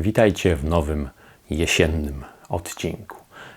Witajcie w nowym jesiennym odcinku.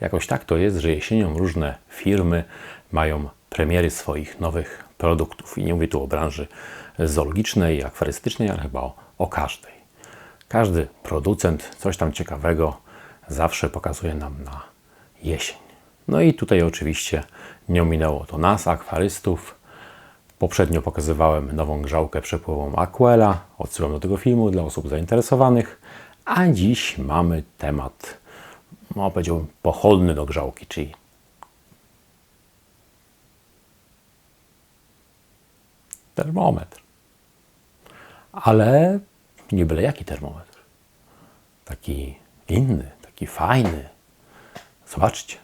Jakoś tak to jest, że jesienią różne firmy mają premiery swoich nowych produktów. I nie mówię tu o branży zoologicznej, akwarystycznej, ale chyba o, o każdej. Każdy producent coś tam ciekawego zawsze pokazuje nam na jesień. No i tutaj oczywiście nie ominęło to nas, akwarystów. Poprzednio pokazywałem nową grzałkę przepływową Aquela. Odsyłam do tego filmu dla osób zainteresowanych. A dziś mamy temat, no powiedziałbym, pochodny do grzałki, czyli termometr. Ale nie byle jaki termometr. Taki inny, taki fajny. Zobaczcie.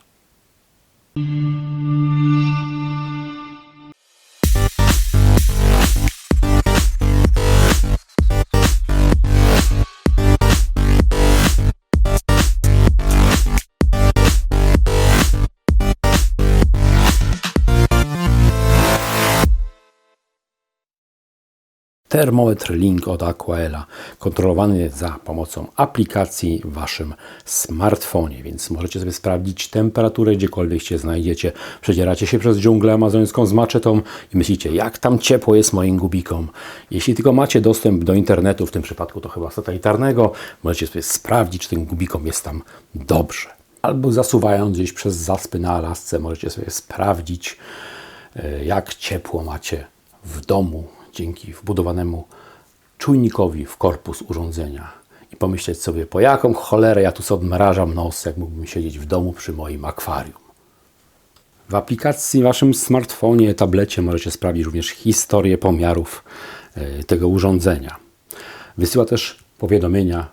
Termometr Link od Aquaela, kontrolowany za pomocą aplikacji w Waszym smartfonie, więc możecie sobie sprawdzić temperaturę gdziekolwiek się znajdziecie. Przedzieracie się przez dżunglę amazońską z maczetą i myślicie, jak tam ciepło jest moim gubikom. Jeśli tylko macie dostęp do internetu, w tym przypadku to chyba satelitarnego, możecie sobie sprawdzić, czy tym gubikom jest tam dobrze. Albo zasuwając gdzieś przez zaspy na Alasce, możecie sobie sprawdzić, e, jak ciepło macie w domu dzięki wbudowanemu czujnikowi w korpus urządzenia i pomyśleć sobie, po jaką cholerę ja tu sobie odmrażam nos, jak mógłbym siedzieć w domu przy moim akwarium. W aplikacji w Waszym smartfonie, tablecie możecie sprawdzić również historię pomiarów e, tego urządzenia. Wysyła też powiadomienia,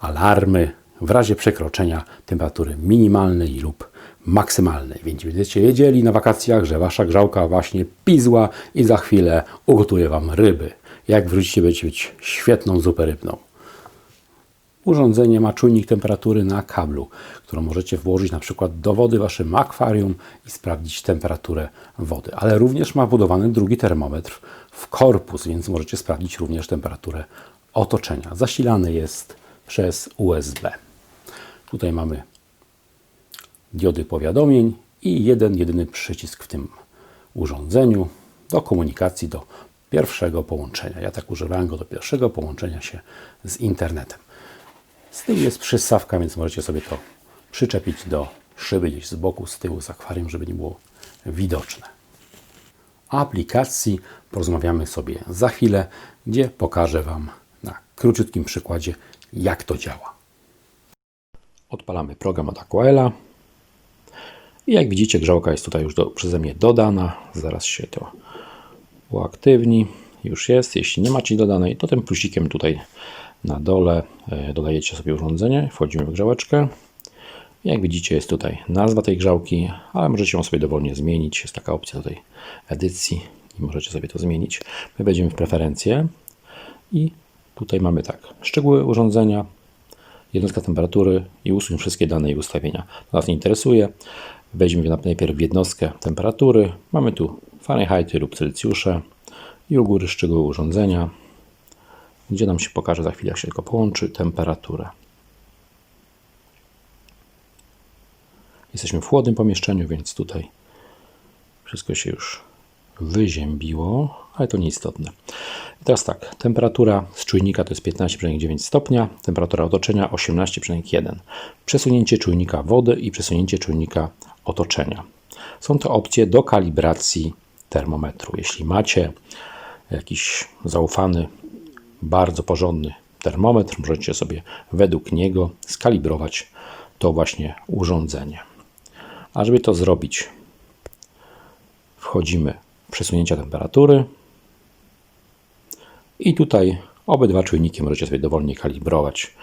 alarmy w razie przekroczenia temperatury minimalnej lub maksymalnej. Więc będziecie wiedzieli na wakacjach, że Wasza grzałka właśnie pizła i za chwilę ugotuje Wam ryby. Jak wrócicie, będziecie mieć świetną zupę rybną. Urządzenie ma czujnik temperatury na kablu, którą możecie włożyć na przykład do wody Waszym akwarium i sprawdzić temperaturę wody. Ale również ma wbudowany drugi termometr w korpus, więc możecie sprawdzić również temperaturę otoczenia. Zasilany jest przez USB. Tutaj mamy diody powiadomień i jeden jedyny przycisk w tym urządzeniu do komunikacji do pierwszego połączenia. Ja tak używałem go do pierwszego połączenia się z internetem. Z tyłu jest przystawka, więc możecie sobie to przyczepić do szyby gdzieś z boku, z tyłu, z akwarium, żeby nie było widoczne. Aplikacji porozmawiamy sobie za chwilę, gdzie pokażę Wam na króciutkim przykładzie, jak to działa. Odpalamy program od Aquaela. I jak widzicie, grzałka jest tutaj już do, przeze mnie dodana. Zaraz się to uaktywni. Już jest. Jeśli nie macie dodanej, to tym plusikiem tutaj na dole e, dodajecie sobie urządzenie. Wchodzimy w grzałeczkę. Jak widzicie, jest tutaj nazwa tej grzałki, ale możecie ją sobie dowolnie zmienić. Jest taka opcja tutaj edycji i możecie sobie to zmienić. My wejdziemy w preferencje i tutaj mamy tak, szczegóły urządzenia, jednostka temperatury i usuń wszystkie dane i ustawienia. To nas nie interesuje. Weźmy najpierw jednostkę temperatury. Mamy tu Fahrenheity lub Celsjusze i u góry szczegóły urządzenia, gdzie nam się pokaże za chwilę, jak się tylko połączy, temperaturę. Jesteśmy w chłodnym pomieszczeniu, więc tutaj wszystko się już wyziębiło, ale to nieistotne. I teraz tak, temperatura z czujnika to jest 15,9 stopnia, temperatura otoczenia 18,1. Przesunięcie czujnika wody i przesunięcie czujnika otoczenia. Są to opcje do kalibracji termometru. Jeśli macie jakiś zaufany, bardzo porządny termometr, możecie sobie według niego skalibrować to właśnie urządzenie. A żeby to zrobić, wchodzimy przesunięcia temperatury i tutaj obydwa czujniki możecie sobie dowolnie kalibrować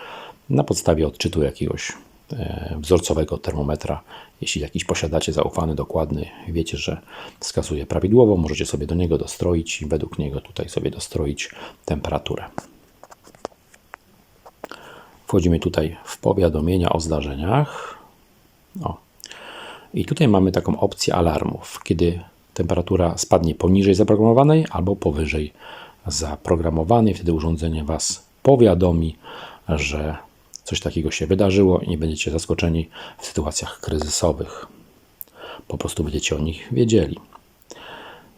na podstawie odczytu jakiegoś E, wzorcowego termometra. Jeśli jakiś posiadacie zaufany, dokładny, wiecie, że wskazuje prawidłowo, możecie sobie do niego dostroić i według niego tutaj sobie dostroić temperaturę. Wchodzimy tutaj w powiadomienia o zdarzeniach. O. I tutaj mamy taką opcję alarmów, kiedy temperatura spadnie poniżej zaprogramowanej albo powyżej zaprogramowanej. Wtedy urządzenie Was powiadomi, że coś takiego się wydarzyło i nie będziecie zaskoczeni w sytuacjach kryzysowych. Po prostu będziecie o nich wiedzieli.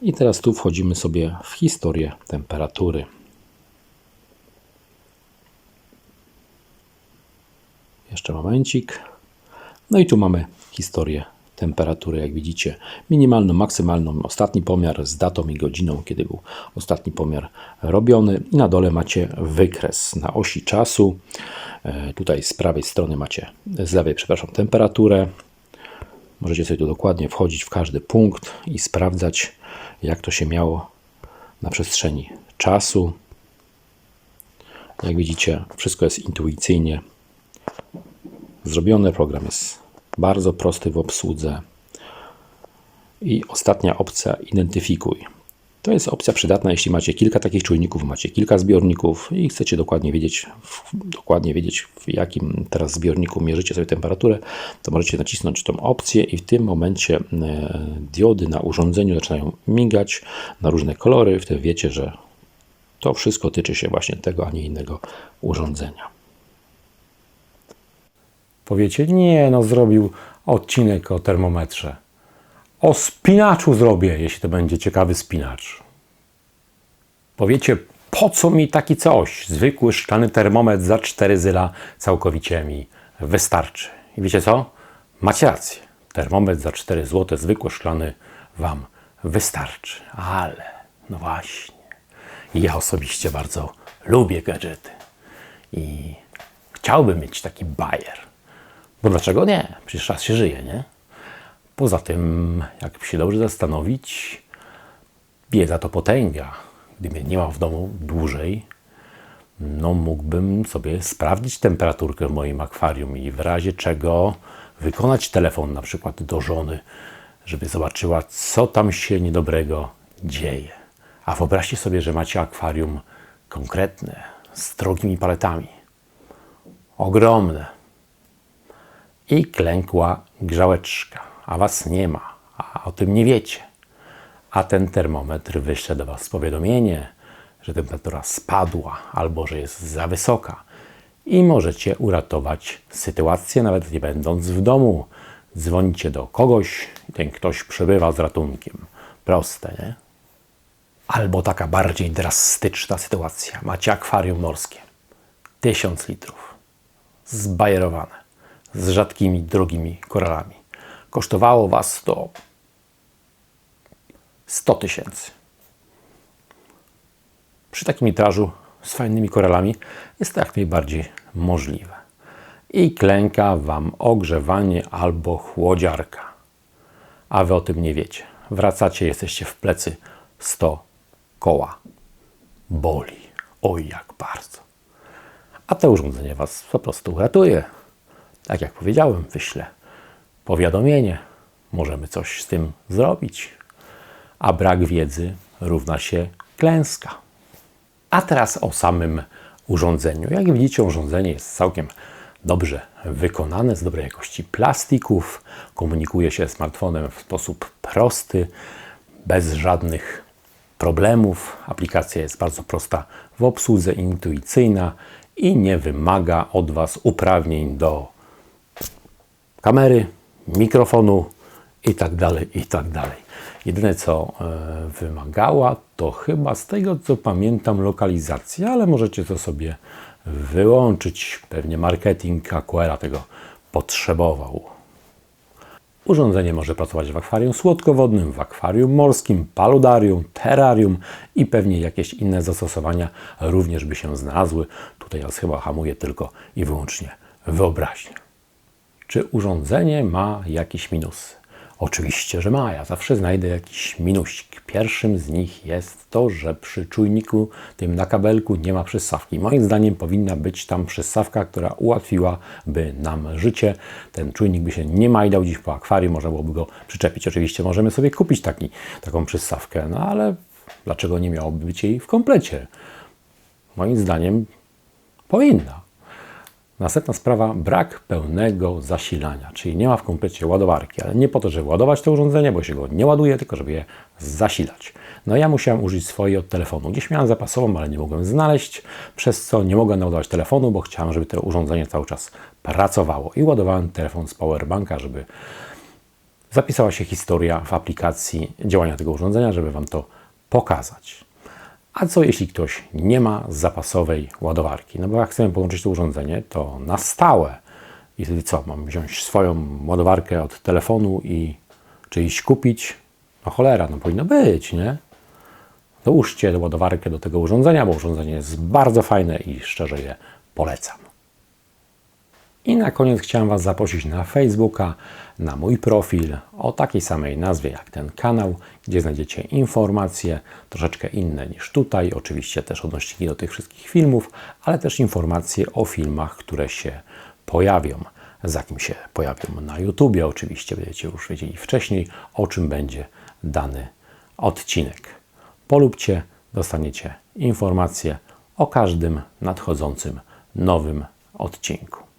I teraz tu wchodzimy sobie w historię temperatury. Jeszcze momencik. No i tu mamy historię temperatury, jak widzicie. Minimalną, maksymalną, ostatni pomiar z datą i godziną, kiedy był ostatni pomiar robiony. I na dole macie wykres na osi czasu. E, Tutaj z prawej strony macie, z lewej, przepraszam, temperaturę. Możecie sobie tu dokładnie wchodzić w każdy punkt i sprawdzać, jak to się miało na przestrzeni czasu. Jak widzicie, wszystko jest intuicyjnie zrobione. Program jest bardzo prosty w obsłudze. I ostatnia opcja identyfikuj. To jest opcja przydatna, jeśli macie kilka takich czujników, macie kilka zbiorników i chcecie dokładnie wiedzieć, w, dokładnie wiedzieć, w jakim teraz zbiorniku mierzycie sobie temperaturę, to możecie nacisnąć tą opcję i w tym momencie e, diody na urządzeniu zaczynają migać na różne kolory. Wtedy wiecie, że to wszystko tyczy się właśnie tego, a nie innego urządzenia. Powiecie, nie, no zrobił odcinek o termometrze. O spinaczu zrobię, jeśli to będzie ciekawy spinacz. Powiecie, po co mi taki coś? Zwykły szklany termometr za 4 zyla całkowicie mi wystarczy. I wiecie co? Macie rację. Termometr za 4 zł, zwykły szklany Wam wystarczy. Ale, no właśnie, ja osobiście bardzo lubię gadżety. I chciałbym mieć taki bajer. Bo dlaczego nie? Przecież raz się żyje, nie? Poza tym, jak się dobrze zastanowić, wiedza to potęga. Gdy mnie nie ma w domu dłużej, no mógłbym sobie sprawdzić temperaturkę w moim akwarium i w razie czego wykonać telefon na przykład do żony, żeby zobaczyła, co tam się niedobrego dzieje. A wyobraźcie sobie, że macie akwarium konkretne, z drogimi paletami. Ogromne. I klękła grzałeczka, a was nie ma, a o tym nie wiecie. A ten termometr wyśle do was powiadomienie, że temperatura spadła albo że jest za wysoka. I możecie uratować sytuację, nawet nie będąc w domu. Dzwonicie do kogoś i ten ktoś przybywa z ratunkiem. Proste, nie? Albo taka bardziej drastyczna sytuacja. Macie akwarium morskie. Tysiąc litrów. Zbajerowane. Z rzadkimi, drogimi koralami. Kosztowało Was to 100 tysięcy. Przy takim litrażu z fajnymi koralami jest to jak najbardziej możliwe. I klęka Wam ogrzewanie albo chłodziarka. A Wy o tym nie wiecie. Wracacie, jesteście w plecy 100 koła. Boli. Oj, jak bardzo. A to urządzenie Was po prostu ratuje. Tak jak powiedziałem, wyślę powiadomienie. Możemy coś z tym zrobić. A brak wiedzy równa się klęska. A teraz o samym urządzeniu. Jak widzicie, urządzenie jest całkiem dobrze wykonane, z dobrej jakości plastików. Komunikuje się smartfonem w sposób prosty, bez żadnych problemów. Aplikacja jest bardzo prosta w obsłudze, intuicyjna i nie wymaga od Was uprawnień do kamery, mikrofonu i tak dalej, i tak. Jedyne co e, wymagała to chyba z tego co pamiętam lokalizacja, ale możecie to sobie wyłączyć. Pewnie marketing Aquera tego potrzebował. Urządzenie może pracować w akwarium słodkowodnym, w akwarium morskim, paludarium, terrarium i pewnie jakieś inne zastosowania również by się znalazły. Tutaj nas chyba hamuje tylko i wyłącznie wyobraźnia. Czy urządzenie ma jakiś minus? Oczywiście, że ma. Ja zawsze znajdę jakiś minusik. Pierwszym z nich jest to, że przy czujniku tym na kabelku nie ma przystawki. Moim zdaniem powinna być tam przystawka, która ułatwiłaby nam życie. Ten czujnik by się nie majdał dziś po akwarium, można byłoby go przyczepić. Oczywiście możemy sobie kupić taki, taką przystawkę, no ale dlaczego nie miałoby być jej w komplecie? Moim zdaniem powinna. Następna sprawa, brak pełnego zasilania, czyli nie ma w komplecie ładowarki, ale nie po to, żeby ładować to urządzenie, bo się go nie ładuje, tylko żeby je zasilać. No ja musiałem użyć swojej od telefonu. Gdzieś miałem zapasową, ale nie mogłem znaleźć, przez co nie mogłem naładować telefonu, bo chciałem, żeby to urządzenie cały czas pracowało. I ładowałem telefon z powerbanka, żeby zapisała się historia w aplikacji działania tego urządzenia, żeby Wam to pokazać. A co jeśli ktoś nie ma zapasowej ładowarki? No bo jak chcemy podłączyć to urządzenie, to na stałe. I wtedy co? Mam wziąć swoją ładowarkę od telefonu i czy iść kupić? No cholera, no powinno być, nie? Dołóżcie ładowarkę do tego urządzenia, bo urządzenie jest bardzo fajne i szczerze je polecam. I na koniec chciałem Was zaprosić na Facebooka, na mój profil o takiej samej nazwie jak ten kanał, gdzie znajdziecie informacje troszeczkę inne niż tutaj, oczywiście też odnośniki do tych wszystkich filmów, ale też informacje o filmach, które się pojawią. Za kim się pojawią na YouTubie, oczywiście będziecie już wiedzieli wcześniej, o czym będzie dany odcinek. Polubcie, dostaniecie informacje o każdym nadchodzącym nowym odcinku.